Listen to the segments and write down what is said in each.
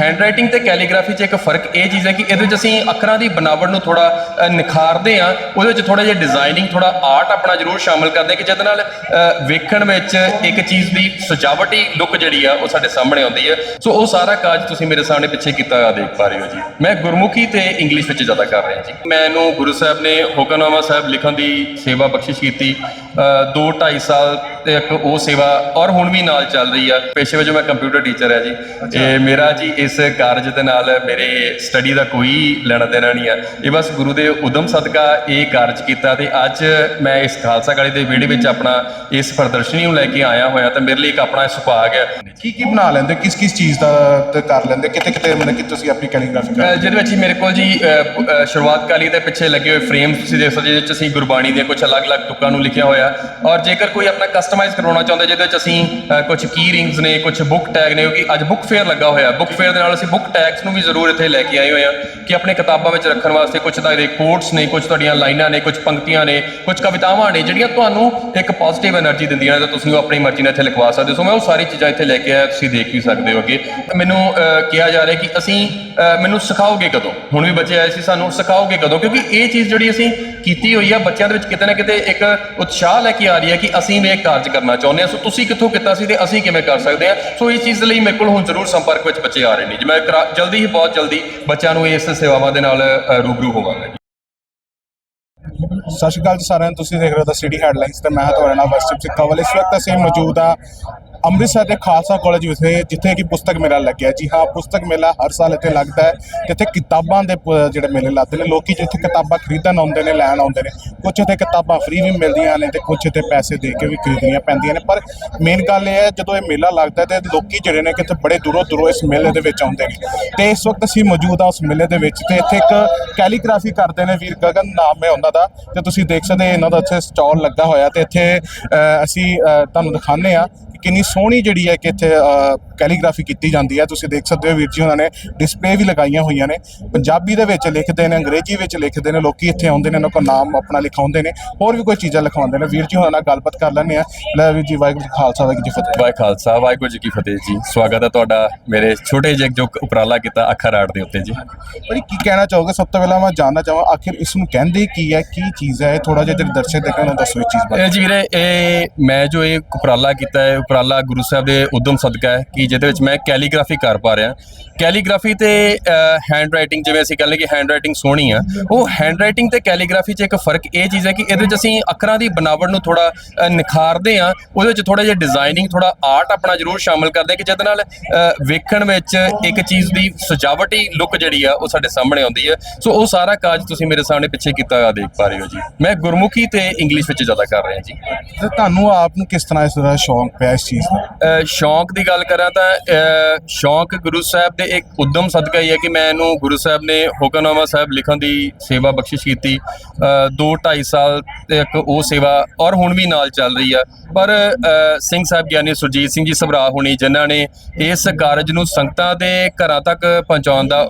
Hand writing ਤੇ calligraphy 'ਚ ਇੱਕ ਫ਼ਰਕ ਇਹ ਚੀਜ਼ ਹੈ ਕਿ ਇਹਦੇ 'ਚ ਅਸੀਂ ਅੱਖਰਾਂ ਦੀ ਬਣਾਵਟ ਨੂੰ ਥੋੜਾ ਨਿਖਾਰਦੇ ਆ ਉਹਦੇ ਵਿੱਚ ਥੋੜਾ ਜਿਹਾ ਡਿਜ਼ਾਈਨਿੰਗ ਥੋੜਾ ਆਰਟ ਆਪਣਾ ਜ਼ਰੂਰ ਸ਼ਾਮਿਲ ਕਰਦੇ ਕਿ ਜਿਹਦੇ ਨਾਲ ਵੇਖਣ ਵਿੱਚ ਇੱਕ ਚੀਜ਼ ਦੀ ਸਜਾਵਟੀ ਲੁੱਕ ਜਿਹੜੀ ਆ ਉਹ ਸਾਡੇ ਸਾਹਮਣੇ ਆਉਂਦੀ ਹੈ। ਸੋ ਉਹ ਸਾਰਾ ਕਾਜ ਤੁਸੀਂ ਮੇਰੇ ਸਾਹਮਣੇ ਪਿੱਛੇ ਕੀਤਾ ਹੋਇਆ ਦੇਖ ਪਾ ਰਹੇ ਹੋ ਜੀ। ਮੈਂ ਗੁਰਮੁਖੀ ਤੇ ਇੰਗਲਿਸ਼ ਵਿੱਚ ਜ਼ਿਆਦਾ ਕਰ ਰਿਹਾ ਜੀ। ਮੈਨੂੰ ਗੁਰੂ ਸਾਹਿਬ ਨੇ ਹੁਕਮਨਾਮਾ ਸਾਹਿਬ ਲਿਖਣ ਦੀ ਸੇਵਾ ਬਖਸ਼ਿਸ਼ ਕੀਤੀ। 2 2.5 ਸਾਲ ਤੱਕ ਉਹ ਸੇਵਾ ਔਰ ਹੁਣ ਵੀ ਨਾਲ ਚੱਲ ਰਹੀ ਆ। ਪੇਸ਼ੇ ਵਜੋਂ ਮੈਂ ਕੰਪਿਊਟਰ ਟੀਚਰ ਹੈ ਜੀ। ਤੇ ਮੇਰਾ ਜੀ ਇਸ ਕਾਰਜ ਦੇ ਨਾਲ ਮੇਰੇ ਸਟੱਡੀ ਦਾ ਕੋਈ ਲੈਣਾ ਦੇਣਾ ਨਹੀਂ ਆ। ਇਹ ਬਸ ਗੁਰੂ ਦੇ ਉਦਮ ਸਦਕਾ ਇਹ ਕਾਰਜ ਕੀਤਾ ਤੇ ਅੱਜ ਮੈਂ ਇਸ ਖਾਲਸਾ ਕਾਲੀ ਦੇ ਵਿਹੜੇ ਵਿੱਚ ਆਪਣਾ ਇਸ ਪ੍ਰਦਰਸ਼ਨੀ ਨੂੰ ਲੈ ਕੇ ਆਇਆ ਹੋਇਆ ਤੇ ਮੇਰੇ ਲਈ ਇੱਕ ਆਪਣਾ ਸੁਭਾਗ ਹੈ। ਕੀ ਕੀ ਬਣਾ ਲੈਂਦੇ? ਕਿਸ ਕਿਸ ਚੀਜ਼ ਦਾ ਕਰ ਲੈਂਦੇ? ਕਿਤੇ ਕਿਤੇ ਮਤਲਬ ਕਿ ਤੁਸੀਂ ਆਪਣੀ ਕੈਲੀਗ੍ਰਾਫੀ ਕਰ ਜਿਹਦੇ ਵਿੱਚ ਹੀ ਮੇਰੇ ਕੋਲ ਜੀ ਸ਼ੁਰੂਆਤ ਕਾਲੀ ਦੇ ਪਿੱਛੇ ਲੱਗੇ ਹੋਏ ਫਰੇਮ ਤੁਸੀਂ ਦੇਖ ਸਕਦੇ ਜਿਹਦੇ ਵਿੱਚ ਅਸੀਂ ਗੁਰਬਾਣੀ ਦੀਆਂ ਕੁਝ ਅਲੱਗ-ਅਲੱਗ ਤੁਕਾਂ ਨੂੰ ਲਿਖਿਆ ਹੋਇਆ। ਹੈ ਔਰ ਜੇਕਰ ਕੋਈ ਆਪਣਾ ਕਸਟਮਾਈਜ਼ ਕਰਾਉਣਾ ਚਾਹੁੰਦਾ, ਜਿਹਦੇ ਵਿੱਚ ਅਸੀਂ ਕੁਝ ਕੀ ਰਿੰਗਸ ਨੇ ਕੁਝ ਬੁੱਕ ਟੈਗ ਨੇ, ਕਿਉਂਕਿ ਅੱਜ ਬੁੱਕ ਫੇਅਰ ਲੱਗਾ ਹੋਇਆ। ਬੁੱਕ ਫੇਅਰ ਦੇ ਨਾਲ ਅਸੀਂ ਬੁੱਕ ਟੈਗਸ ਨੂੰ ਵੀ ਜ਼ਰੂਰ ਇੱਥੇ ਲੈ ਕੇ ਆਏ ਹੋਏ ਆ ਕਿ ਆਪਣੇ ਕਿਤਾਬਾਂ ਵਿੱਚ ਰੱਖਣ ਵਾਸਤੇ ਕੁਝ ਤੁਹਾਡੇ ਕੋਟਸ ਨੇ ਕੁਝ ਤੁਹਾਡੀਆਂ ਲਾਈਨਾਂ ਨੇ ਕੁਝ ਪੰਕਤੀਆਂ ਨੇ ਕੁਝ ਕਵਿਤਾਵਾਂ ਨੇ, ਜਿਹੜੀਆਂ ਤੁਹਾਨੂੰ ਇੱਕ ਪੋਜ਼ਿਟਿਵ એનર્ਜੀ ਦਿੰਦੀਆਂ ਨੇ, ਤਾਂ ਤੁਸੀਂ ਉਹ ਆਪਣੀ ਮਰਜ਼ੀ ਨਾਲ ਇੱਥੇ ਲਿਖਵਾ ਸਕਦੇ ਹੋ। ਸੋ ਮੈਂ ਉਹ ਸਾਰੀ ਚੀਜ਼ਾਂ ਇੱਥੇ ਲੈ ਕੇ ਆਇਆ, ਤੁਸੀਂ ਦੇਖ ਵੀ ਸਕਦੇ ਹੋ ਕਿ ਮੈਨੂੰ ਕਿਹਾ ਜਾ ਰਿਹਾ ਕਿ ਅਸੀਂ ਮੈਨੂੰ ਸਿਖਾਓਗੇ ਕਦੋਂ? ਹੁਣ ਵੀ ਬੱਚੇ ਆਏ ਸੀ ਸਾਨੂੰ, ਸਿਖਾਓਗੇ ਕਦੋਂ? ਕਿਉਂਕਿ ਇਹ ਚੀਜ਼ ਜਿਹੜੀ ਅਸੀਂ ਕੀਤੀ ਹੋਈ ਆ, ਬੱਚਿਆਂ ਦੇ ਵਿੱਚ ਕਿਤੇ ਨਾ ਕਿਤੇ ਇੱਕ ਉਤਸ਼ਾਹ ਲੈ ਕੇ ਆ ਰਹੀ ਹੈ ਕਿ ਅਸੀਂ ਵੀ ਇਹ ਕਾਰਜ ਕਰਨਾ ਚਾਹੁੰਦੇ ਹਾਂ। ਸੋ ਤੁਸੀਂ ਕਿੱਥੋਂ ਕੀਤਾ ਸੀ ਤੇ ਅਸੀਂ ਕਿਵੇਂ ਕਰ ਸਕਦੇ ਹਾਂ? ਸੋ ਇਸ ਚੀਜ਼ ਲਈ ਮੇਰੇ ਕੋਲ ਹੁਣ ਜ਼ਰੂਰ ਸੰਪਰਕ ਵਿੱਚ ਬੱਚੇ ਆ ਰਹੇ ਨੇ। ਜੀ, ਮੈਂ ਜਲਦੀ ਹੀ, ਬਹੁਤ ਜਲਦੀ ਬੱਚਿਆਂ ਨੂੰ ਇਸ ਸੇਵਾਵਾਂ ਦੇ ਨਾਲ ਰੂਬਰੂ ਹੋਵਾਂਗਾ ਸਤਿ ਸ਼੍ਰੀ ਅਕਾਲ ਜੀ ਸਾਰਿਆਂ ਨੂੰ। ਤੁਸੀਂ ਦੇਖ ਰਹੇ ਹੋ ਦਾ ਸਿਟੀ ਹੈਡਲਾਈਨਸ ਤੇ ਮੈਂ ਤੁਹਾਡੇ ਨਾਲ ਨਾਮ ਵੈਸਟਿਪ ਵਾਲੇ। ਇਸ ਵਕਤ ਅਸੀਂ ਮੌਜੂਦ ਆ ਅੰਮ੍ਰਿਤਸਰ ਦੇ ਖਾਲਸਾ ਕਾਲਜ ਵਿਖੇ ਜਿੱਥੇ ਕਿ ਪੁਸਤਕ ਮੇਲਾ ਲੱਗਿਆ। ਜੀ ਹਾਂ ਪੁਸਤਕ ਮੇਲਾ ਹਰ ਸਾਲ ਇੱਥੇ ਲੱਗਦਾ ਹੈ। ਤੇ ਇੱਥੇ ਕਿਤਾਬਾਂ ਦੇ ਪ- ਜਿਹੜੇ ਮੇਲੇ ਲੱਗਦੇ ਨੇ ਲੋਕੀ ਜਿੱਥੇ ਕਿਤਾਬਾਂ ਖਰੀਦਣ ਆਉਂਦੇ ਨੇ ਲੈਣ ਆਉਂਦੇ ਨੇ ਕੁਝ ਇੱਥੇ ਕਿਤਾਬਾਂ ਫ੍ਰੀ ਵੀ ਮਿਲਦੀਆਂ ਨੇ ਤੇ ਕੁਝ ਇੱਥੇ ਪੈਸੇ ਦੇ ਕੇ ਵੀ ਖਰੀਦਣੀਆਂ ਪੈਂਦੀਆਂ ਨੇ। ਪਰ ਮੇਨ ਗੱਲ ਇਹ ਹੈ ਜਦੋਂ ਇਹ ਮੇਲਾ ਲੱਗਦਾ ਹੈ ਤੇ ਲੋਕੀ ਜਿਹੜੇ ਨੇ ਕਿਤੇ ਬੜੇ ਦੂਰੋਂ ਦੂਰੋਂ ਇਸ ਮੇਲੇ ਦੇ ਵਿੱਚ ਆਉਂਦੇ ਨੇ। ਤੇ ਇਸ ਵਕਤ ਅਸੀਂ ਮੌਜੂਦ ਆ ਉਸ ਮੇਲੇ ਦੇ ਵਿੱਚ ਤੇ ਇੱਥੇ ਇੱਕ ਕੈਲੀਗ੍ਰਾਫੀ ਕਰਦੇ ਨੇ ਵੀਰ ਗਗਨ ਨਾਮ ਹੈ ਉਹਨਾਂ ਦਾ। ਤੇ ਤੁਸੀਂ ਦੇਖ ਸਕਦੇ ਇਹਨਾਂ ਦਾ ਇੱਥੇ ਸਟਾਲ ਲੱਗਾ ਹੋਇਆ ਤੇ ਇੱਥੇ ਅ, ਅਸੀਂ ਅ, ਤੁਹਾਨੂੰ ਦਿਖਾਉਂਦੇ ਆ ਕਿ ਕਿੰਨੀ ਸੋਹਣੀ ਜਿਹੜੀ ਹੈ ਕਿ ਇੱਥੇ ਕੈਲੀਗ੍ਰਾਫੀ ਕੀਤੀ ਜਾਂਦੀ ਹੈ। ਤੁਸੀਂ ਦੇਖ ਸਕਦੇ ਹੋ ਵੀਰ ਜੀ ਉਹਨਾਂ ਨੇ ਡਿਸਪਲੇ ਵੀ ਲਗਾਈਆਂ ਹੋਈਆਂ ਨੇ। ਪੰਜਾਬੀ ਦੇ ਵਿੱਚ ਲਿਖਦੇ ਨੇ ਅੰਗਰੇਜ਼ੀ ਵਿੱਚ ਲਿਖਦੇ ਨੇ ਲੋਕੀ ਇੱਥੇ ਆਉਂਦੇ ਨੇ ਉਹਨਾਂ ਕੋਲ ਨਾਮ ਆਪਣਾ ਲਿਖਾਉਂਦੇ ਨੇ ਹੋਰ ਵੀ ਕੋਈ ਚੀਜ਼ਾਂ ਲਿਖਵਾਉਂਦੇ ਨੇ। ਵੀਰ ਜੀ ਉਹਨਾਂ ਨਾਲ ਗੱਲਬਾਤ ਕਰ ਲੈਂਦੇ ਆ ਲੈ ਵੀਰ ਜੀ ਵਾਹਿਗੁਰੂ ਜੀ ਖਾਲਸਾ ਵਾਹਿਗੁਰੂ ਜੀ ਫਤਿਹ। ਵਾਹਿ ਖਾਲਸਾ ਵਾਹਿਗੁਰੂ ਜੀ ਕੀ ਫਤਿਹ ਜੀ। ਸਵਾਗਤ ਹੈ ਤੁਹਾਡਾ ਮੇਰੇ ਛੋਟੇ ਜਿਹੇ ਜੋ ਉਪਰਾਲਾ ਕੀਤਾ ਅੱਖਰ ਆਰਟ ਦੇ ਉੱਤੇ ਜੀ। ਬੜੀ ਕੀ ਕਹਿਣਾ ਚਾਹੋਗੇ? ਸਭ ਤੋਂ ਪਹਿਲਾਂ ਮੈਂ ਜਾਣਨਾ ਚਾਹਾਂ ਆਖਿਰ ਇਸ ਨੂੰ ਕਹਿੰਦੇ ਕੀ ਹੈ ਕੀ ਚੀਜ਼ ਹੈ? ਥੋੜਾ ਜਿਹਾ ਜਿਹੜੇ ਦਰਸ਼ਕ ਦੇਖਣ ਨੂੰ ਦੱਸੋ ਇਹ ਚੀਜ਼ ਬਾਰੇ। ਜੀ ਵੀਰੇ ਇਹ ਮੈਂ ਜੋ ਇਹ ਉਪਰਾਲਾ ਕੀਤਾ ਹੈ ਉਪਰਾਲਾ ਗੁਰੂ ਸਾਹਿਬ ਦੇ ਉਦਮ ਸਦਕਾ ਹੈ ਕਿ ਜਿਹਦੇ ਵਿੱਚ ਮੈਂ ਕੈਲੀਗ੍ਰਾਫੀ ਕਰ ਪਾ ਰਿਹਾ। ਕੈਲੀਗ੍ਰਾਫੀ ਤੇ ਹੈਂਡ ਰਾਈਟਿੰਗ ਜਿਵੇਂ ਅਸੀਂ ਕਹਿੰਦੇ ਕਿ ਹੈਂਡ ਰਾਈਟਿੰਗ ਸੋਹਣੀ ਆ ਉਹ ਹੈਂਡ ਰਾਈਟਿੰਗ ਤੇ ਕੈਲੀਗ੍ਰਾਫੀ 'ਚ ਇੱਕ ਫ਼ਰਕ ਇਹ ਚੀਜ਼ ਹੈ ਕਿ ਇਹਦੇ 'ਚ ਅਸੀਂ ਅੱਖਰਾਂ ਦੀ ਬਣਾਵਟ ਨੂੰ ਥੋੜਾ ਨਿਖਾਰਦੇ ਆ ਉਹਦੇ 'ਚ ਥੋੜਾ ਜਿਹਾ ਡਿਜ਼ਾਈਨਿੰਗ ਥੋੜਾ ਆਰਟ ਆਪਣਾ ਜ਼ਰੂਰ ਸ਼ਾਮਿਲ ਕਰਦੇ ਕਿ ਜਿਹਦੇ ਨਾਲ ਵੇਖਣ ਵਿੱਚ ਇੱਕ ਚੀਜ਼ ਦੀ ਸਜਾਵਟੀ ਲੁੱਕ ਜਿਹੜੀ ਆ ਉਹ ਸਾਡੇ ਸਾਹਮਣੇ ਆਉਂਦੀ ਹੈ। ਸੋ ਉਹ ਸਾਰਾ ਕਾਜ ਤੁਸੀਂ ਮੇਰੇ ਸਾਹਮਣੇ ਪਿੱਛੇ ਕੀਤਾ ਹੋਇਆ ਦੇਖ ਪਾ ਰਹੇ ਹੋ ਜੀ। ਮੈਂ ਗੁਰਮੁਖੀ ਤੇ ਇੰਗਲਿਸ਼ ਵਿੱਚ ਜ਼ਿਆਦਾ ਕਰ ਰਿਹਾ ਜੀ। ਤੇ ਤੁਹਾਨੂੰ ਆਪ ਨੂੰ ਕਿਸ ਤਰ੍ਹਾਂ ਇਸ ਦਾ ਸ਼ੌਂਕ ਪਿਆ ਇਸ ਚੀਜ਼ ਦਾ? ਸ਼ੌਂਕ ਦੀ ਗੱਲ ਕਰਾਂ ਤਾਂ ਅ, ਸ਼ੌਂਕ ਗੁਰੂ ਸਾਹਿਬ ਦੇ ਇੱਕ ਉਦਮ ਸਦਕਾ ਹੀ ਹੈ ਕਿ ਮੈਂ ਇਹਨੂੰ ਗੁਰੂ ਸਾਹਿਬ ਨੇ ਹੁਕਮਨਾਮਾ ਸਾਹਿਬ ਲਿਖਣ ਦੀ ਸੇਵਾ ਬਖਸ਼ਿਸ਼ ਕੀਤੀ। 2 2.5 ਸਾਲ ਤੱਕ ਉਹ ਸੇਵਾ ਔਰ ਹੁਣ ਵੀ ਨਾਲ ਚੱਲ ਰਹੀ ਆ। ਪਰ ਸਿੰਘ ਸਾਹਿਬ ਗਿਆਨੀ ਸੁਰਜੀਤ ਸਿੰਘ ਜੀ ਸਭਰਾ ਹੋਣੀ ਜਿਨ੍ਹਾਂ ਨੇ ਇਸ ਕਾਰਜ ਨੂੰ ਸੰਗਤਾਂ ਦੇ ਘਰਾਂ ਤੱਕ ਪਹੁੰਚਾਉਣ ਦਾ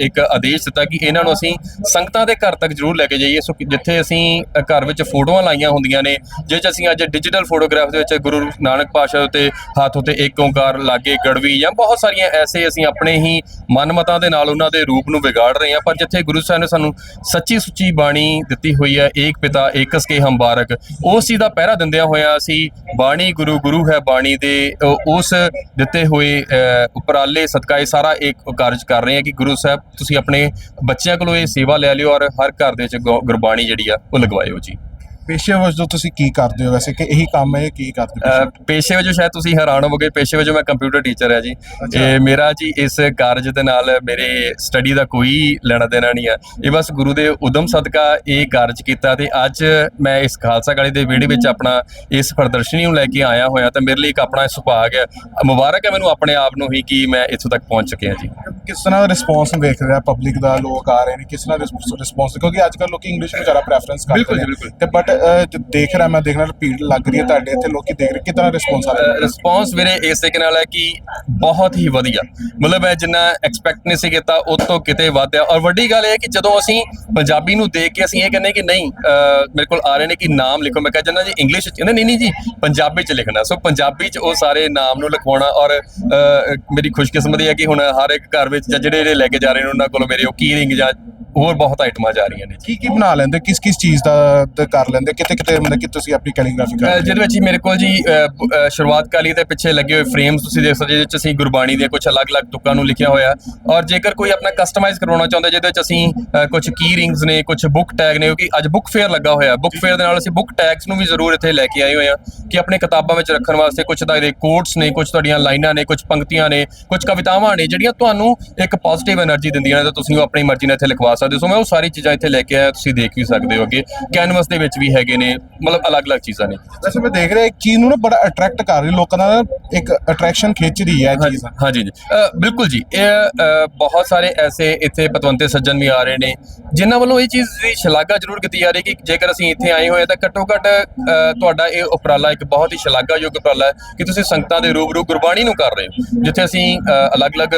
ਇੱਕ ਆਦੇਸ਼ ਦਿੱਤਾ ਕਿ ਇਹਨਾਂ ਨੂੰ ਅਸੀਂ ਸੰਗਤਾਂ ਦੇ ਘਰ ਤੱਕ ਜ਼ਰੂਰ ਲੈ ਕੇ ਜਾਈਏ। ਸੋ ਜਿੱਥੇ ਅਸੀਂ ਘਰ ਵਿੱਚ ਫੋਟੋਆਂ ਲਾਈਆਂ ਹੁੰਦੀਆਂ ਨੇ ਜਿਹ 'ਚ ਅਸੀਂ ਅੱਜ ਡਿਜੀਟਲ ਫੋਟੋਗ੍ਰਾਫ ਦੇ ਵਿੱਚ ਗੁਰੂ ਨਾਨਕ ਪਾਤਸ਼ਾਹ ਉੱਤੇ ਹੱਥ ਉੱਤੇ ਇੱਕ ਓੰਕਾਰ ਲਾਗੇ ਗੜਵੀ ਜਾਂ ਬਹੁਤ ਸਾਰੀਆਂ ਐਸੇ ਅਸੀਂ ਆਪਣੇ ਹੀ ਮਨਮਤਾਂ ਦੇ ਨਾਲ ਉਹਨਾਂ ਦੇ ਰੂਪ ਨੂੰ ਵਿਗਾੜ ਰਹੇ ਹਾਂ। ਪਰ ਜਿੱਥੇ ਗੁਰੂ ਸਾਹਿਬ ਨੇ ਸਾਨੂੰ ਸੱਚੀ ਸੁੱਚੀ ਬਾਣੀ ਦਿੱਤੀ ਹੋਈ ਹੈ ਏਕ ਪਿਤਾ ਏਕਸ ਕੇ ਹੰਬਾਰਕ ਉਸ ਚੀਜ਼ ਦਾ ਪਹਿਰਾ ਦਿੰਦਿਆਂ ਹੋਇਆ ਅਸੀਂ ਬਾਣੀ ਗੁਰੂ ਗੁਰੂ ਹੈ ਬਾਣੀ ਦੇ ਉਸ ਦਿੱਤੇ ਹੋਏ ਅ, ਉਪਰਾਲੇ ਸਦਕਾ ਇਹ ਸਾਰਾ ਇੱਕ ਕਾਰਜ ਕਰ ਰਹੇ ਹਾਂ ਕਿ ਗੁਰੂ ਸਾਹਿਬ ਤੁਸੀਂ ਆਪਣੇ ਬੱਚਿਆਂ ਕੋਲੋਂ ਇਹ ਸੇਵਾ ਲੈ ਲਿਓ ਔਰ ਹਰ ਘਰ ਦੇ ਵਿੱਚ ਗੁ- ਗੁਰਬਾਣੀ ਜਿਹੜੀ ਆ ਉਹ ਲਗਵਾਇਓ ਜੀ। ਪੇਸ਼ੇ ਵਜੋਂ ਤੁਸੀਂ ਕੀ ਕਰਦੇ ਹੋ? ਵੈਸੇ ਕਿ ਇਹੀ ਕੰਮ ਹੈ ਕੀ ਕਰਦੇ ਹੋ? ਪੇਸ਼ੇ ਵਜੋਂ ਸ਼ਾਇਦ ਤੁਸੀਂ ਹੈਰਾਨ ਹੋਵੋਗੇ ਪੇਸ਼ੇ ਵਜੋਂ ਮੈਂ ਕੰਪਿਊਟਰ ਟੀਚਰ ਹਾਂ ਜੀ। ਇਹ ਮੇਰਾ ਜੀ ਇਸ ਕਾਰਜ ਦੇ ਨਾਲ ਮੇਰੇ ਸਟੱਡੀ ਦਾ ਕੋਈ ਲੈਣਾ ਦੇਣਾ ਨਹੀਂ ਹੈ। ਇਹ ਬਸ ਗੁਰੂ ਦੇ ਉਦਮ ਸਦਕਾ ਇਹ ਕਾਰਜ ਕੀਤਾ ਤੇ ਅੱਜ ਮੈਂ ਇਸ ਖਾਲਸਾ ਕਾਲੀ ਦੇ ਵਿਹੜੇ ਵਿੱਚ ਆਪਣਾ ਇਸ ਪ੍ਰਦਰਸ਼ਨੀ ਨੂੰ ਲੈ ਕੇ ਆਇਆ ਹੋਇਆ ਤਾਂ ਮੇਰੇ ਲਈ ਇੱਕ ਆਪਣਾ ਸੁਭਾਗ ਹੈ। ਮੁਬਾਰਕ ਹੈ ਮੈਨੂੰ ਆਪਣੇ ਆਪ ਨੂੰ ਹੀ ਕਿ ਮੈਂ ਇੱਥੋਂ ਤੱਕ ਪਹੁੰਚ ਚੁੱਕਿਆ ਜੀ। ਕਿਸ ਤਰ੍ਹਾਂ ਦਾ ਰਿਸਪੌਂਸ ਵੇਖ ਰਿਹਾ ਪਬਲਿਕ ਦਾ ਲੋਕ ਆ ਰਹੇ ਨੇ ਕਿਸ ਤਰ੍ਹਾਂ ਰਿਸਪੌਂਸ ਕਿਉਂਕਿ ਅੱਜ ਕੱਲ੍ਹ ਲੋਕੀ ਇੰਗਲਿਸ਼ ਨੂੰ ਜ਼ਿਆਦਾ ਪ੍ਰੈਫਰੈਂਸ ਕਰਦੇ ਨੇ। ਤੇ ਬਟ ਦੇਖ ਰਿਹਾ ਮੈਂ ਦੇਖ ਰਿਹਾ ਭੀੜ ਲੱਗ ਰਹੀ ਹੈ ਤੁਹਾਡੇ ਇੱਥੇ ਲੋਕੀ ਦੇਖ ਰਹੇ ਕਿਤਨਾ ਰਿਸਪੌਂਸ ਆ ਰਿਹਾ। ਰਿਸਪੌਂਸ ਵੀਰੇ ਇਸ ਤਰੀਕੇ ਨਾਲ ਹੈ ਕਿ ਬਹੁਤ ਹੀ ਵਧੀਆ। ਮਤਲਬ ਮੈਂ ਜਿੰਨਾ ਐਕਸਪੈਕਟ ਨਹੀਂ ਸੀ ਕੀਤਾ ਉਹ ਤੋਂ ਕਿਤੇ ਵੱਧ ਹੈ ਔਰ ਵੱਡੀ ਗੱਲ ਇਹ ਹੈ ਕਿ ਜਦੋਂ ਅਸੀਂ ਪੰਜਾਬੀ ਨੂੰ ਦੇਖ ਕੇ ਅਸੀਂ ਇਹ ਕਹਿੰਦੇ ਕਿ ਨਹੀਂ ਮੇਰੇ ਕੋਲ ਆ ਰਹੇ ਨੇ ਕਿ ਨਾਮ ਲਿਖੋ ਮੈਂ ਕਹਿੰਦਾ ਜੀ ਇੰਗਲਿਸ਼ ਚ ਕਹਿੰਦੇ ਨਹੀਂ ਨਹੀਂ ਜੀ ਪੰਜਾਬੀ ਚ ਲਿਖਣਾ। ਸੋ ਪੰਜਾਬੀ ਚ ਉਹ ਸਾਰੇ ਨਾਮ ਨੂੰ ਲਿਖਵਾਉਣਾ ਔਰ ਮੇਰੀ ਖੁਸ਼ਕਿਸਮਤੀ ਹੈ ਕਿ ਹੁਣ ਹਰ ਇੱਕ ਘਰ ਵਿੱਚ ਜਾਂ ਜਿਹੜੇ ਜਿਹੜੇ ਲੈ ਕੇ ਜਾ ਰਹੇ ਨੇ ਉਹਨਾਂ ਕੋਲ ਮੇਰੇ ਉਹ ਕੀ ਰਿੰਗ ਜਾਂ ਹੋਰ ਬਹੁਤ ਆਈਟਮਾਂ ਜਾ ਰਹੀਆਂ ਨੇ ਕੀ ਕੀ ਬਣਾ ਲੈਂਦੇ? ਕਿਸ ਕਿਸ ਚੀਜ਼ ਦਾ ਕਰ ਲੈਂਦੇ? ਕਿਤੇ ਕਿਤੇ ਮਤਲਬ ਕਿ ਤੁਸੀਂ ਆਪਣੀ ਕੈਲੀਗ੍ਰਾਫੀ ਅਹ ਜਿਹਦੇ ਵਿੱਚ ਮੇਰੇ ਕੋਲ ਜੀ ਸ਼ੁਰੂਆਤ ਕਾਲੀ ਦੇ ਪਿੱਛੇ ਲੱਗੇ ਹੋਏ ਫਰੇਮਸ ਤੁਸੀਂ ਦੇਖ ਸਕਦੇ ਹੋ, ਜਿਹਦੇ ਵਿੱਚ ਅਸੀਂ ਗੁਰਬਾਣੀ ਦੇ ਕੁਝ ਅਲੱਗ-ਅਲੱਗ ਤੁਕਾਂ ਨੂੰ ਲਿਖਿਆ ਹੋਇਆ। ਔਰ ਜੇਕਰ ਕੋਈ ਆਪਣਾ ਕਸਟਮਾਈਜ਼ ਕਰਵਾਉਣਾ ਚਾਹੁੰਦਾ ਜਿਹਦੇ ਵਿੱਚ ਅਸੀਂ ਅਹ, ਕੁਝ ਕੀ ਰਿੰਗਸ ਨੇ ਕੁਝ ਬੁੱਕ ਟੈਗ ਨੇ ਕਿਉਂਕਿ ਅੱਜ ਬੁੱਕ ਫੇਅਰ ਲੱਗਾ ਹੋਇਆ। ਬੁੱਕ ਫੇਅਰ ਦੇ ਨਾਲ ਅਸੀਂ ਬੁੱਕ ਟੈਗਸ ਨੂੰ ਵੀ ਜ਼ਰੂਰ ਇੱਥੇ ਲੈ ਕੇ ਆਏ ਹੋਏ ਹਾਂ ਕਿ ਆਪਣੇ ਕਿਤਾਬਾਂ ਵਿੱਚ ਰੱਖਣ ਵਾਸਤੇ ਕੁਝ ਤਾਂ ਇਹਦੇ ਕੋਟਸ ਨੇ ਕੁਝ ਤੁਹਾਡੀਆਂ ਲਾਈਨਾਂ ਨੇ ਕੁਝ ਪੰਕਤੀਆਂ ਨੇ ਕੁਝ ਕਵਿਤਾਵਾਂ ਨੇ ਜਿਹੜੀਆਂ ਤੁਹਾਨੂੰ ਇੱਕ ਪੋਜ਼ਿਟਿਵ એનર્ਜੀ ਦਿੰਦੀਆਂ ਨੇ ਤਾਂ ਤੁਸੀਂ ਉਹ ਆਪਣੀ ਮਰਜ਼ੀ ਨਾਲ ਇੱਥੇ ਲਿਖਵਾ ਸਕਦੇ ਹੋ। ਸੋ ਮੈਂ ਉਹ ਸਾਰੀ ਚੀਜ਼ਾਂ ਇੱਥੇ ਲੈ ਕੇ ਆਇਆ ਤੁਸੀਂ ਦੇਖ ਵੀ ਸਕਦੇ ਹੋ ਅੱਗੇ। ਕੈਨਵਸ ਦੇ ਵਿੱਚ ਵੀ ਹੈਗੇ ਨੇ ਮਤਲਬ ਅਲੱਗ-ਅਲੱਗ ਚੀਜ਼ਾਂ ਨੇ। ਵੈਸੇ ਮੈਂ ਦੇਖ ਰਿਹਾ ਇੱਕ ਚੀਜ਼ ਨੂੰ ਨਾ ਬੜਾ ਅਟਰੈਕਟ ਕਰ ਰਹੀ ਲੋਕਾਂ ਦਾ ਇੱਕ ਅਟਰੈਕਸ਼ਨ ਖਿੱਚ ਰਹੀ ਹੈ ਇਹ ਚੀਜ਼। ਹਾਂਜੀ ਜੀ। ਬਿਲਕੁਲ ਜੀ। ਇਹ ਬਹੁਤ ਸਾਰੇ ਐਸੇ ਇੱਥੇ ਪਤਵੰਤੇ ਸੱਜਣ ਵੀ ਆ ਰਹੇ ਨੇ ਜਿਨ੍ਹਾਂ ਵੱਲੋਂ ਇਹ ਚੀਜ਼ ਦੀ ਸ਼ਲਾਘਾ ਜ਼ਰੂਰ ਕੀਤੀ ਜਾ ਰਹੀ ਹੈ ਕਿ ਜੇਕਰ ਅਸੀਂ ਇੱਥੇ ਆਏ ਹੋਏ ਤਾਂ ਘੱਟੋ ਘੱਟ ਅ, ਤੁਹਾਡਾ ਇਹ ਉਪਰਾਲਾ ਇੱਕ ਬਹੁਤ ਹੀ ਸ਼ਲਾਘਾਯੋਗ ਉਪਰਾਲਾ ਹੈ ਕਿ ਤੁਸੀਂ ਸੰਗਤਾਂ ਦੇ ਰੂਬਰੂ ਗੁਰਬਾਣੀ ਨੂੰ ਕਰ ਰਹੇ ਹੋ। ਜਿੱਥੇ ਅਸੀਂ ਅਲੱਗ-ਅਲੱਗ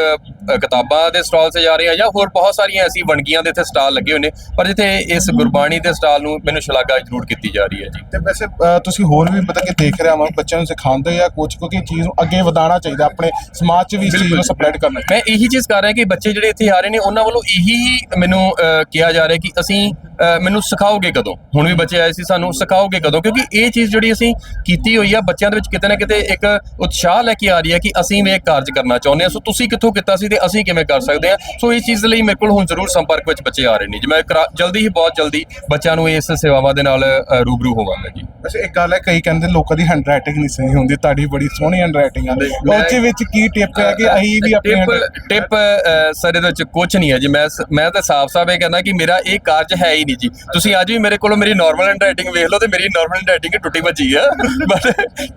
ਕਿਤਾਬਾਂ ਦੇ ਸਟਾਲ ਤੇ ਜਾ ਰਹੇ ਹਾਂ ਜਾਂ ਹੋਰ ਬਹੁਤ ਸਾਰੀਆਂ ਐਸੀ ਵਣਗੀਆਂ ਦੇ ਇੱਥੇ ਸਟਾਲ ਲੱਗੇ ਹੋਏ ਨੇ ਪਰ ਜਿੱਥੇ ਇਸ ਗੁਰਬਾਣੀ ਦੇ ਸਟਾਲ ਨੂੰ ਮੈਨੂੰ ਸ਼ਲਾਘਾ ਜ਼ਰੂਰ ਕੀਤੀ ਜਾ ਰਹੀ ਹੈ ਜੀ। ਤੇ ਵੈਸੇ ਅ, ਤੁਸੀਂ ਹੋਰ ਵੀ ਪਤਾ ਕਿ ਦੇਖ ਰਿਹਾ ਹਾਂ ਬੱਚਿਆਂ ਨੂੰ ਸਿਖਾਉਂਦੇ ਜਾਂ ਕੁਝ ਕਿਉਂਕਿ ਇਹ ਚੀਜ਼ ਨੂੰ ਅੱਗੇ ਵਧਾਉਣਾ ਚਾਹੀਦਾ ਆਪਣੇ ਸਮਾਜ 'ਚ ਵੀ ਇਸ ਚੀਜ਼ ਨੂੰ ਸਪਰੈਡ ਕਰਨਾ ਮੈਂ ਇਹੀ ਚੀਜ਼ ਕਰ ਰਿਹਾ ਕਿ ਬੱਚੇ ਜਿਹੜੇ ਇੱਥੇ ਆ ਰਹੇ ਨੇ ਉਹਨਾਂ ਵੱਲੋਂ ਇਹੀ ਮੈਨੂੰ ਅਹ, ਕਿਹਾ ਜਾ ਰਿਹਾ ਕਿ ਅਸੀਂ ਅਹ, ਮੈਨੂੰ ਸਿਖਾਓਗੇ ਕਦੋਂ? ਹੁਣ ਵੀ ਬੱਚੇ ਆਏ ਸੀ ਸਾਨੂੰ ਸਿਖਾਓਗੇ ਕਦੋਂ? ਕਿਉਂਕਿ ਇਹ ਚੀਜ਼ ਜਿਹੜੀ ਅਸੀਂ ਕੀਤੀ ਹੋਈ ਆ ਬੱਚਿਆਂ ਦੇ ਵਿੱਚ ਕਿਤੇ ਨਾ ਕਿਤੇ ਇੱਕ ਉਤਸ਼ਾਹ ਲੈ ਕੇ ਆ ਰਹੀ ਹੈ ਕਿ ਅਸੀਂ ਵੀ ਇਹ ਕਾਰਜ ਕਰਨਾ ਚਾਹੁੰਦੇ ਹਾਂ। ਸੋ ਤੁਸੀਂ ਕਿੱਥੋਂ ਕੀਤਾ ਸੀ ਤੇ ਅਸੀਂ ਕਿਵੇਂ ਕਰ ਸਕਦੇ ਹਾਂ? ਸੋ ਇਸ ਚੀਜ਼ ਲਈ ਮੇਰੇ ਕੋਲ ਹੁਣ ਜ਼ਰੂਰ ਸੰਪਰਕ ਵਿੱਚ ਬੱਚੇ ਆ ਰਹੇ ਨੇ। ਜੀ ਮੈਂ ਕਰਾ- ਜਲਦੀ ਹੀ ਬਹੁਤ ਜਲਦੀ ਬੱਚਿਆਂ ਨੂੰ ਇਸ ਸੇਵਾਵਾਂ ਦੇ ਨਾਲ ਰੂਬਰੂ ਹੋਵਾਂਗਾ ਜੀ। ਵੈਸੇ ਇੱਕ ਗੱਲ ਹੈ ਕਈ ਕਹਿੰਦੇ ਲੋਕਾਂ ਦੀ ਹੈਂਡਰਾਈਟਿੰਗ ਨਹੀਂ ਸਹੀ ਹੁੰਦੀ ਤੁਹਾਡੀ ਬੜੀ ਸੋਹਣੀ ਹੈਂਡਰਾਈਟਿੰਗ ਆ। ਮੈਂ- ਉਹਦੇ ਵਿੱਚ ਕੀ ਟਿਪ ਹੈ ਕਿ ਅਸੀਂ ਵੀ ਆਪਣੀ ਟਿਪ handwriting- ਟਿਪ ਅ, ਸਰ ਇਹਦੇ ਵਿੱਚ ਕੁਝ ਨਹੀਂ ਹੈ ਜੀ। ਮੈਂ ਸ- ਮੈਂ ਤਾਂ ਸਾਫ਼-ਸਾਫ਼ ਇਹ ਕਹਿੰਦਾ ਕਿ ਮੇਰਾ ਇਹ ਕਾਰਜ ਹੈ ਹੀ ਨਹੀਂ ਜੀ। ਤੁਸੀਂ ਅੱਜ ਵੀ ਮੇਰੇ ਕੋਲੋਂ ਮੇਰੀ ਨਾਰਮਲ ਹੈਂਡਰਾਈਟਿੰਗ ਵੇਖ ਲਓ ਤੇ ਮੇਰੀ ਨਾਰਮਲ ਹੈਂਡਰਾਈਟਿੰਗ ਟੁੱਟੀ ਭੱਜੀ ਆ। ਬਟ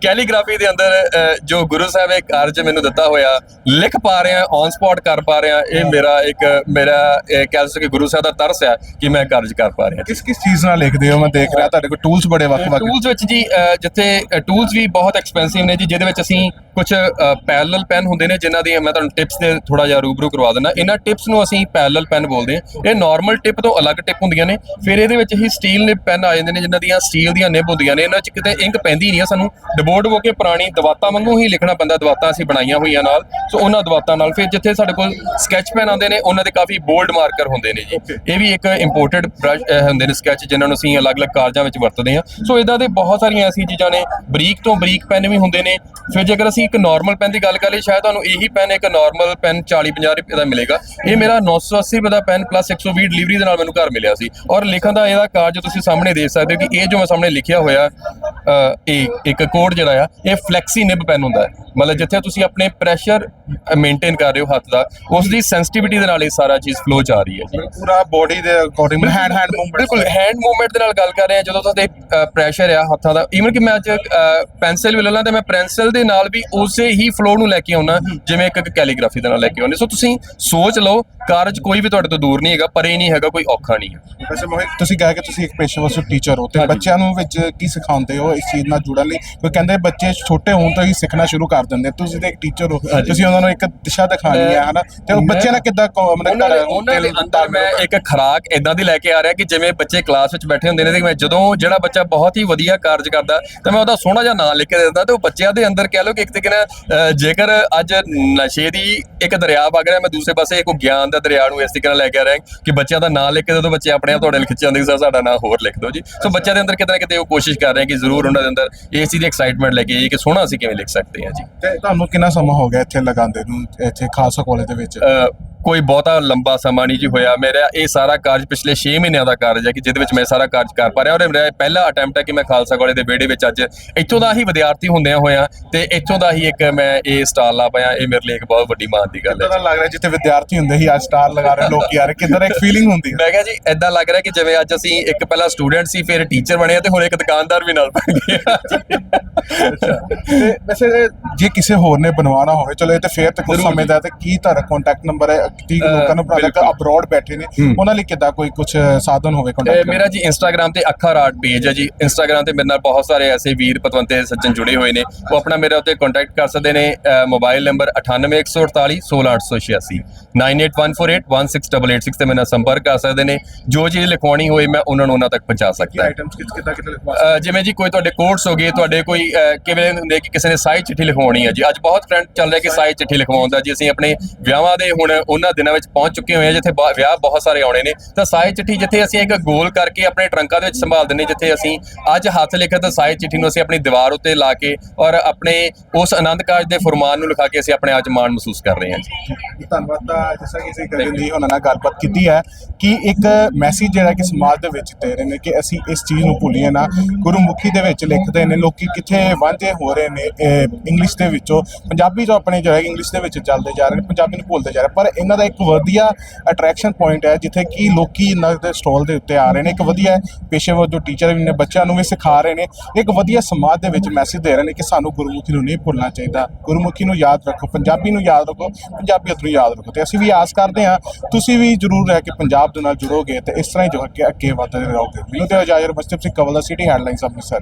ਕੈਲੀਗ੍ਰਾਫੀ ਦੇ ਅੰਦਰ ਅ, ਜੋ ਗੁਰੂ ਸਾਹਿਬ ਇਹ ਕਾਰਜ ਮੈਨੂੰ ਦਿੱਤਾ ਹੋਇਆ ਲਿਖ ਪਾ ਰਿਹਾ ਔਨ ਸਪੌਟ ਕਰ ਪਾ ਰਿਹਾ ਇਹ ਮੇਰਾ ਇੱਕ ਮੇਰਾ ਇਹ ਕਹਿ ਸਕਦੇ ਕਿ ਗੁਰੂ ਸਾਹਿਬ ਦਾ ਤਰਸ ਹੈ ਕਿ ਮੈਂ ਕਾਰਜ ਕਰ ਪਾ ਰਿਹਾ ਕਿਸ ਕਿਸ ਚੀਜ਼ ਨਾਲ ਲਿਖਦੇ ਹੋ? ਮੈਂ ਦੇਖ ਰਿਹਾ ਤੁਹਾਡੇ ਕੋਲ ਟੂਲਸ ਬੜੇ ਵੱਖ-ਵੱਖ ਟੂਲਸ ਵਿੱਚ ਜੀ ਅ, ਜਿੱਥੇ ਟੂਲਸ ਵੀ ਬਹੁਤ ਐਕਸਪੈਂਸਿਵ ਨੇ ਜੀ ਜਿਹਦੇ ਵਿੱਚ ਅਸੀਂ ਕੁਝ ਪੈਰਲਲ ਪੈਨ ਹੁੰਦੇ ਨੇ ਜਿਨ੍ਹਾਂ ਦੀ ਮੈਂ ਤੁਹਾਨੂੰ ਟਿਪਸ ਦੇ ਥੋੜਾ ਜਿਹਾ ਰੂਬਰੂ ਕਰਵਾ ਦਿੰਦਾ। ਇਹਨਾਂ ਟਿਪਸ ਨੂੰ ਅਸੀਂ ਪੈਰਲਲ ਪੈਨ ਬੋਲਦੇ ਹਾਂ। ਇਹ ਨਾਰਮਲ ਟਿਪ ਤੋਂ ਅਲੱਗ ਟਿਪ ਹੁੰਦੀਆਂ ਨੇ। ਫਿਰ ਇਹਦੇ ਵਿੱਚ ਹੀ ਸਟੀਲ ਨਿਬ ਪੈਨ ਆ ਜਾਂਦੇ ਨੇ ਜਿਨ੍ਹਾਂ ਦੀਆਂ ਸਟੀਲ ਦੀਆਂ ਨਿਬ ਹੁੰਦੀਆਂ ਨੇ। ਇਹਨਾਂ 'ਚ ਕਿਤੇ ਇੰਕ ਪੈਂਦੀ ਨਹੀਂ ਆ ਸਾਨੂੰ। ਡਿਬੋਰਡ ਹੋ ਕੇ ਪੁਰਾਣੀ ਦਵਾਤਾਂ ਵਾਂਗੂ ਹੀ ਲਿਖਣਾ ਪੈਂਦਾ। ਦਵਾਤਾਂ ਅਸੀਂ ਬਣਾਈਆਂ ਹੋਈਆਂ ਨਾਲ। ਸੋ ਉਹਨਾਂ ਦਵਾਤਾਂ ਨਾਲ ਫਿਰ ਜਿੱਥੇ ਸਾਡੇ ਕੋਲ ਸਕੈਚ ਪੈਨ ਆਉਂਦੇ ਨੇ ਉਹਨਾਂ ਦੇ ਕਾਫੀ ਬੋਲਡ ਮਾਰਕਰ ਹੁੰਦੇ ਨੇ ਜੀ। ਇਹ ਵੀ ਇੱਕ ਇੰਪੋਰਟਡ ਬ੍ਰਸ਼ ਹੁੰਦੇ ਨੇ ਸਕੈਚ ਜਿਨ੍ਹਾਂ ਨੂੰ ਅਸੀਂ ਅਲੱਗ-ਅਲੱਗ ਕਾਰਜਾਂ ਵਿੱਚ ਵਰਤਦੇ ਹਾਂ। ਸੋ ਇਦਾਂ ਦੇ ਬਹੁਤ ਸਾਰੀਆਂ ਐਸੀ ਚੀਜ਼ਾਂ ਨੇ। ਬਰੀਕ ਤੋਂ ਬਰੀਕ ਪੈਨ ਵੀ ਹੁੰਦੇ ਨੇ। ਫਿਰ ਜੇਕਰ ਅਸੀਂ ਇੱਕ ਨਾਰਮਲ ਪੈਨ ਦੀ ਗੱਲ ਕਰ ਕਰੀਏ ਸ਼ਾਇਦ ਤੁਹਾਨੂੰ ਇਹੀ ਪੈਨ ਇੱਕ ਨਾਰਮਲ ਪੈਨ 40-50 ਰੁਪਏ ਦਾ ਮਿਲੇਗਾ। ਇਹ ਮੇਰਾ 980 ਰੁਪਏ ਦਾ ਪੈਨ ਪਲੱਸ 120 ਡਿਲੀਵਰੀ ਦੇ ਨਾਲ ਮੈਨੂੰ ਘਰ ਮਿਲਿਆ ਸੀ। ਔਰ ਲਿਖਣ ਦਾ ਇਹਦਾ ਕਾਰਜ ਤੁਸੀਂ ਸਾਹਮਣੇ ਦੇਖ ਸਕਦੇ ਹੋ ਕਿ ਇਹ ਜੋ ਮੈਂ ਸਾਹਮਣੇ ਲਿਖਿਆ ਹੋਇਆ ਇਹ ਇੱਕ ਕੋਡ ਜਿਹੜਾ ਆ ਇਹ ਫਲੈਕਸੀ ਨਿਬ ਪੈਨ ਹੁੰਦਾ ਹੈ। ਮਤਲਬ ਜਿੱਥੇ ਤੁਸੀਂ ਆਪਣੇ ਪ੍ਰੈਸ਼ਰ ਮੇਨਟੇਨ ਕਰ ਰਹੇ ਹੋ ਹੱਥ ਦਾ ਉਸ ਦੀ ਸੈਂਸਿਟੀਵਿਟੀ ਦੇ ਨਾਲ ਇਹ ਸਾਰਾ ਚੀਜ਼ ਫਲੋ ਚ ਆ ਰਹੀ ਹੈ ਜੀ। ਪੂਰਾ ਬੋਡੀ ਦੇ ਅਕੋਰਡਿੰਗ ਹੈਂਡ ਹੈਂਡ ਮੂਵਮੈਂਟ ਬਿਲਕੁਲ ਹੈਂਡ ਮੂਵਮੈਂਟ ਦੇ ਨਾਲ ਗੱਲ ਕਰ ਰਹੇ ਹਾਂ ਜਦੋਂ ਤੁਹਾਡੇ ਪ੍ਰੈਸ਼ਰ ਆ ਹੱਥਾਂ ਦਾ ਈਵਨ ਕਿ ਮੈਂ ਅੱਜ ਪੈਨਸਲ ਵੀ ਲੈ ਲਾਂ ਤੇ ਮੈਂ ਪੈਨਸਲ ਦੇ ਨਾਲ ਵੀ ਉਸੇ ਹੀ ਫਲੋ ਨੂੰ ਲੈ ਕੇ ਆਉਣਾ ਜਿਵੇਂ ਇੱਕ ਕੈਲੀਗ੍ਰਾਫੀ ਦੇ ਨਾਲ ਲੈ ਕੇ ਆਉਂਦੇ। ਸੋ ਤੁਸੀਂ ਸੋਚ ਲਓ ਕਾਰਜ ਕੋਈ ਵੀ ਤੁਹਾਡੇ ਤੋਂ ਦੂਰ ਨਹੀਂ ਹੈਗਾ ਪਰੇ ਨਹੀਂ ਹੈਗਾ ਕੋਈ ਔਖਾ ਨਹੀਂ ਹੈ। ਵੈਸੇ ਮੋਹਿਤ ਤੁਸੀਂ ਕਹੇ ਕਿ ਤੁਸੀਂ ਇੱਕ ਪੇਸ਼ੇਵਰ ਟੀਚਰ ਹੋ ਤੇ ਹਾਂਜੀ। ਬੱਚਿਆਂ ਨੂੰ ਵਿੱਚ ਕੀ ਸਿਖਾਉਂਦੇ ਹੋ ਇਸ ਚੀਜ਼ ਨਾਲ ਜੁੜਨ ਲਈ? ਕੋਈ ਕਹਿੰਦੇ ਬੱਚੇ ਛੋਟੇ ਹੋਣ ਤੋਂ ਹੀ ਸਿੱਖਣਾ ਸ਼ੁਰੂ ਕਰ ਦਿੰਦੇ ਤੁਸੀਂ ਤੇ ਇੱਕ ਟੀਚਰ ਹੋ ਹਾਂਜੀ। ਤੁਸੀਂ ਉਹਨਾਂ ਨੂੰ ਇੱਕ ਦਿਸ਼ਾ ਦਿਖਾਣੀ ਹੈ ਹਨਾ? ਤੇ ਉਹ ਮੈਂ- ਬੱਚਿਆਂ ਨਾਲ ਕਿੱਦਾਂ ਕੋ- ਉਹਨਾਂ ਦੇ ਉਹਨਾਂ ਅੰਦਰ ਮੈਂ ਇੱਕ ਖਰਾਕ ਇਦਾਂ ਦੀ ਲੈ ਕੇ ਆ ਰਿਹਾ ਕਿ ਜਿਵੇਂ ਬੱਚੇ ਕਲਾਸ ਵਿੱਚ ਬੈਠੇ ਹੁੰਦੇ ਨੇ ਤੇ ਮੈਂ ਜਦੋਂ ਜਿਹੜਾ ਬੱਚਾ ਬਹੁਤ ਹੀ ਵਧੀਆ ਕਾਰਜ ਕਰਦਾ ਤਾਂ ਮੈਂ ਉਹਦਾ ਸੋਹਣਾ ਜਿਹਾ ਨਾਮ ਲਿਖ ਕੇ ਦੇ ਦਿੰਦਾ ਤੇ ਉਹ ਬੱਚਿਆਂ ਦੇ ਅੰਦਰ ਕਹਿ ਲਓ ਕਿ ਇੱਕ ਤਰੀਕੇ ਨਾਲ ਅਹ, ਜੇਕਰ ਅੱਜ ਨਸ਼ੇ ਦੀ ਇੱਕ ਦਰਿਆ ਵਗ ਰਿਹਾ ਮੈਂ ਦੂਸਰੇ ਪਾਸੇ ਇੱਕ ਗਿਆਨ ਦਾ ਦਰਿਆ ਨੂੰ ਇਸ ਤਰੀਕੇ ਨਾਲ ਲੈ ਕੇ ਆ ਰਿਹਾ ਕਿ ਬੱਚਿਆਂ ਦਾ ਨਾਮ ਲਿਖ ਕੇ ਜਦੋਂ ਬੱਚੇ ਆਪਣੇ ਆਪ ਤੁਹਾਡੇ ਨਾਲ ਖਿੱਚ ਕਿ ਸਰ ਸਾਡਾ ਨਾਮ ਹੋਰ ਲਿਖ ਦਿਓ ਜੀ। ਸੋ ਬੱਚਿਆਂ ਦੇ ਅੰਦਰ ਕਿਤੇ ਨਾ ਕਿਤੇ ਉਹ ਕੋਸ਼ਿਸ਼ ਕਰ ਰਹੇ ਕਿ ਜ਼ਰੂਰ ਉਹਨਾਂ ਦੇ ਅੰਦਰ ਇਸ ਚੀਜ਼ ਦੀ ਐਕਸਾਈਟਮੈਂਟ ਲੈ ਕੇ ਆਈਏ ਕਿ ਸੋਹਣਾ ਅਸੀਂ ਕਿਵੇਂ ਲਿਖ ਸਕਦੇ ਹਾਂ ਜੀ। ਤੇ ਤੁਹਾਨੂੰ ਕਿੰਨਾ ਸਮਾਂ ਹੋ ਗਿਆ ਇੱਥੇ ਲਗਾਉਂਦੇ ਨੂੰ ਇੱਥੇ ਖਾਲਸਾ ਕਾਲਜ ਦੇ ਵਿੱਚ? ਕੋਈ ਬਹੁਤਾ ਲੰਬਾ ਸਮਾਂ ਨਹੀਂ ਜੀ ਹੋਇਆ। ਮੇਰਾ ਇਹ ਸਾਰਾ ਕਾਰਜ ਪਿਛਲੇ 6 ਮਹੀਨਿਆਂ ਦਾ ਕਾਰਜ ਹੈ ਕਿ ਜਿਹਦੇ ਵਿੱਚ ਮੈਂ ਸਾਰਾ ਕਾਰਜ ਕਰ ਪਾ ਰਿਹਾ। ਔਰ ਮੇਰਾ ਪਹਿਲਾ ਅਟੈਂਪਟ ਹੈ ਕਿ ਮੈਂ ਖਾਲਸਾ ਕਾਲਜ ਦੇ ਵਿਹੜੇ ਵਿੱਚ ਅੱਜ ਇੱਥੋਂ ਦਾ ਹੀ ਵਿਦਿਆਰਥੀ ਹੁੰਦਿਆਂ ਹੋਇਆ ਤੇ ਇੱਥੋਂ ਦਾ ਹੀ ਇੱਕ ਮੈਂ ਇਹ ਸਟਾਲ ਲਾ ਪਾਇਆ। ਇਹ ਮੇਰੇ ਲਈ ਇੱਕ ਬਹੁਤ ਵੱਡੀ ਮਾਣ ਦੀ ਗੱਲ ਹੈ ਪਤਾ ਲੱਗ ਰਿਹਾ ਜਿੱਥੇ ਵਿਦਿਆਰਥੀ ਹੁੰਦੇ ਸੀ ਅੱਜ ਸਟਾਰ ਲਗਾ ਰਹੇ ਲੋਕ ਯਾਰ ਕਿੱਦਾਂ ਇੱਕ ਫੀਲਿੰਗ ਹੁੰਦੀ ਹੈ? ਮੈਂ ਕਿਹਾ ਜੀ ਐਦਾਂ ਲੱਗ ਰਿਹਾ ਕਿ ਜਿਵੇਂ ਅੱਜ ਅਸੀਂ ਇੱਕ ਪਹਿਲਾ ਸਟੂਡੈਂਟ ਸੀ ਫਿਰ ਟੀਚਰ ਬਣਿਆ ਤੇ ਹੁਣ ਇੱਕ ਦੁਕਾਨਦਾਰ ਵੀ ਨਾਲ ਬਣ ਗਿਆ ਤੇ ਵੈਸੇ ਜੇ ਕਿਸੇ ਹੋਰ ਨੇ ਬਣਵਾਉਣਾ ਹੋਵੇ ਚਲੋ ਇਹ ਤੇ ਫੇਰ ਤੇ ਕੁਝ ਜ਼ਰੂਰ ਸਮੇਂ ਦਾ ਤੇ ਕੀ ਤੁਹਾਡਾ ਕੰਟੈਕਟ ਨੰਬਰ ਹੈ? ਕੀਤੀ ਲੋਕਾਂ ਨੂੰ ਪਤਾ ਕਿ ਬਿਲਕੁਲ। ਅਬਰੋਡ ਬੈਠੇ ਨੇ ਹੂੰ। ਉਹਨਾਂ ਲਈ ਕਿੱਦਾਂ ਕੋਈ ਕੁਝ ਸਾਧਨ ਹੋਵੇ ਇਹ ਕੰਟੈਕਟ ਮੇਰਾ ਜੀ ਇੰਸਟਾਗ੍ਰam ਤੇ ਅੱਖਰ ਆਰਟ ਪੇਜ ਹੈ ਜੀ। ਇੰਸਟਾਗ੍ਰam ਤੇ ਮੇਰੇ ਨਾਲ ਬਹੁਤ ਸਾਰੇ ਐਸੇ ਵੀਰ ਪਤਵੰਤੇ ਸੱਜਣ ਜੁੜੇ ਹੋਏ ਨੇ। ਉਹ ਆਪਣਾ ਮੇਰੇ ਉੱਤੇ ਕੰਟੈਕਟ ਕਰ ਸਕਦੇ ਨੇ ਮੋਬਾਈਲ ਨੰਬਰ 98148 16886 9814816886 ਤੇ ਮੇਰੇ ਨਾਲ ਸੰਪਰਕ ਕਰ ਸਕਦੇ ਨੇ। ਜੋ ਚੀਜ਼ ਲਿਖਵਾਉਣੀ ਹੋਏ ਮੈਂ ਉਹਨਾਂ ਨੂੰ ਉਹਨਾਂ ਤੱਕ ਪਹੁੰਚਾ ਸਕਦਾ। ਆਈਟਮਸ ਕਿਸ ਲਿਖਵਾ ਜਿਵੇਂ ਜੀ ਕੋਈ ਤੁਹਾਡੇ ਕੋਰਸ ਹੋ ਗਏ ਤੁਹਾਡੇ ਕੋਈ ਕਿਵੇਂ ਹੁੰਦੇ ਕਿ ਕਿਸੇ ਨੇ ਸਾਈ ਚਿੱਠੀ ਲਿਖਵਾਉਣੀ ਹੈ ਜੀ। ਅੱਜ ਬਹੁਤ ਟ੍ਰੈਂਡ ਚੱਲ ਰਿਹਾ ਕਿ ਸਾਈ ਚਿੱਠੀ ਲਿਖਵਾਉਂਦਾ ਜੀ। ਅਸੀਂ ਆਪਣੇ ਵਿਆਹਾਂ ਦੇ ਹੁਣ ਉਹਨਾਂ ਦਿਨਾਂ ਵਿੱਚ ਪਹੁੰਚ ਚੁੱਕੇ ਹੋਏ ਹਾਂ ਜਿੱਥੇ ਬਾ- ਵਿਆਹ ਬਹੁਤ ਸਾਰੇ ਆਉਣੇ ਨੇ। ਤਾਂ ਸਾਈ ਚਿੱਠੀ ਜਿੱਥੇ ਅਸੀਂ ਇੱਕ ਗੋਲ ਕਰਕੇ ਆਪਣੇ ਟਰੰਕਾਂ ਦੇ ਵਿੱਚ ਸੰਭਾਲ ਦਿੰਦੇ ਜਿੱਥੇ ਅਸੀਂ ਅੱਜ ਹੱਥ ਲਿਖਤ ਸਾਈ ਚਿੱਠੀ ਨੂੰ ਅਸੀਂ ਆਪਣੀ ਦੀਵਾਰ ਉੱਤੇ ਲਾ ਕੇ ਔਰ ਆਪਣੇ ਉਸ ਆਨੰਦ ਕਾਰਜ ਦੇ ਫਰਮਾਨ ਨੂੰ ਲਿਖਾ ਕੇ ਅਸੀਂ ਆਪਣੇ ਅੱਜ ਮਾਣ ਮਹਿਸੂਸ ਕਰ ਰਹੇ ਹਾਂ ਜੀ। ਧੰਨਵਾਦ ਤਾਂ ਜਿਸ ਕਿ ਅਸੀਂ ਕਰਨ ਦੀ ਉਹਨਾਂ ਨਾਲ ਗੱਲਬਾਤ ਕੀਤੀ ਹੈ ਕਿ ਇੱਕ ਮੈਸੇਜ ਜਿਹੜਾ ਕਿ ਸਮਾਜ ਦੇ ਵਿੱਚ ਦੇ ਰਹੇ ਨੇ ਕਿ ਅਸੀਂ ਇਸ ਚੀਜ਼ ਨੂੰ ਭੁੱਲੀਏ ਨਾ। ਗੁਰਮੁਖੀ ਦੇ ਵਿੱਚ ਲਿਖਦੇ ਨੇ, ਲੋਕੀ ਕਿੱਥੇ ਵਾਂਝੇ ਹੋ ਰਹੇ ਨੇ ਇੰਗਲਿਸ਼ ਦੇ ਵਿੱਚੋਂ। ਪੰਜਾਬੀ ਜੋ ਆਪਣੇ ਜੋ ਹੈ ਇੰਗਲਿਸ਼ ਦੇ ਵਿੱਚ ਚੱਲਦੇ ਜਾ ਰਹੇ ਨੇ, ਪੰਜਾਬੀ ਨੂੰ ਭੁੱਲਦੇ ਜਾ ਰਹੇ ਪਰ ਇਹਨਾਂ ਦਾ ਇੱਕ ਵਧੀਆ ਅਟਰੈਕਸ਼ਨ ਪੁਆਇੰਟ ਹੈ, ਜਿੱਥੇ ਕਿ ਲੋਕੀ ਇਹਨਾਂ ਦੇ ਸਟਾਲ ਦੇ ਉੱਤੇ ਆ ਰਹੇ ਨੇ। ਇੱਕ ਵਧੀਆ ਪੇਸ਼ੇਵਰ ਜੋ ਟੀਚਰ ਵੀ ਨੇ, ਬੱਚਿਆਂ ਨੂੰ ਵੀ ਸਿਖਾ ਰਹੇ ਨੇ। ਇੱਕ ਵਧੀਆ ਸਮਾਜ ਦੇ ਵਿੱਚ ਮੈਸੇਜ ਦੇ ਰਹੇ ਨੇ ਕਿ ਸਾਨੂੰ ਗੁਰਮੁਖੀ ਨੂੰ ਨਹੀਂ ਭੁੱਲਣਾ ਚਾਹੀਦਾ। ਗੁਰਮੁਖੀ ਨੂੰ ਯਾਦ ਰੱਖੋ, ਪੰਜਾਬੀ ਨੂੰ ਯਾਦ ਰੱਖੋ, ਪੰਜਾਬੀਅਤ ਨੂੰ ਯਾਦ ਰੱਖੋ। ਤੇ ਅਸੀਂ ਵੀ ਆਸ ਕਰਦੇ ਹਾਂ, ਤੁਸੀਂ ਵੀ ਜਰੂਰ ਰਹਿ ਕੇ ਪੰਜਾਬ ਦੇ ਨਾਲ ਜੁੜੋਗੇ ਤੇ ਇਸ ਤਰ੍ਹਾਂ ਹੀ ਜੋ ਅੱਗੇ ਅੱਗੇ ਵਧਦੇ ਰਹੋਗੇ। ਮੈਨੂੰ ਤੇ ਇਜਾਜ਼ਤ ਬਸਤਿਪ ਸਿੰਘ ਕਵਲ ਦਾ ਸਿਟੀ ਹੈਡਲਾਈਨਸ ਅੰਮ੍ਰਿਤਸਰ।